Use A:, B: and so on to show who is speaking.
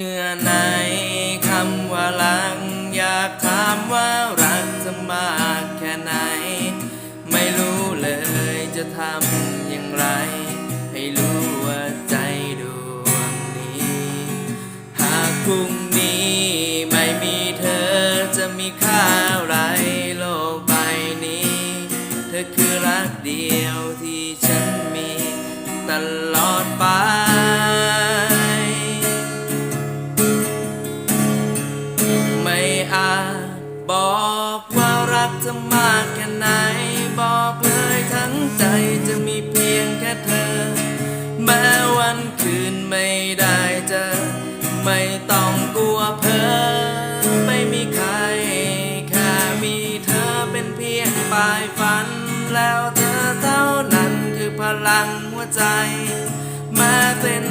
A: เมื่อในคำว่าลัง อยากถามว่ารักจะมากแค่ไหน ไม่รู้เลยจะทำอย่างไร ให้รู้ว่าใจดวงนี้ หากพรุ่งนี้ไม่มีเธอจะมีค่าอะไรโลกใบนี้ เธอคือรักเดียวที่ฉันมีตลอดไป บอกว่ารักจะมากแค่ไหน บอกเลยทั้งใจจะมีเพียงแค่เธอ แม้วันคืนไม่ได้เจอ ไม่ต้องกลัวเพ้อไม่มีใคร แค่มีเธอเป็นเพียงปลายฝัน แล้วเธอเท่านั้นคือพลังหัวใจ แม้เส้น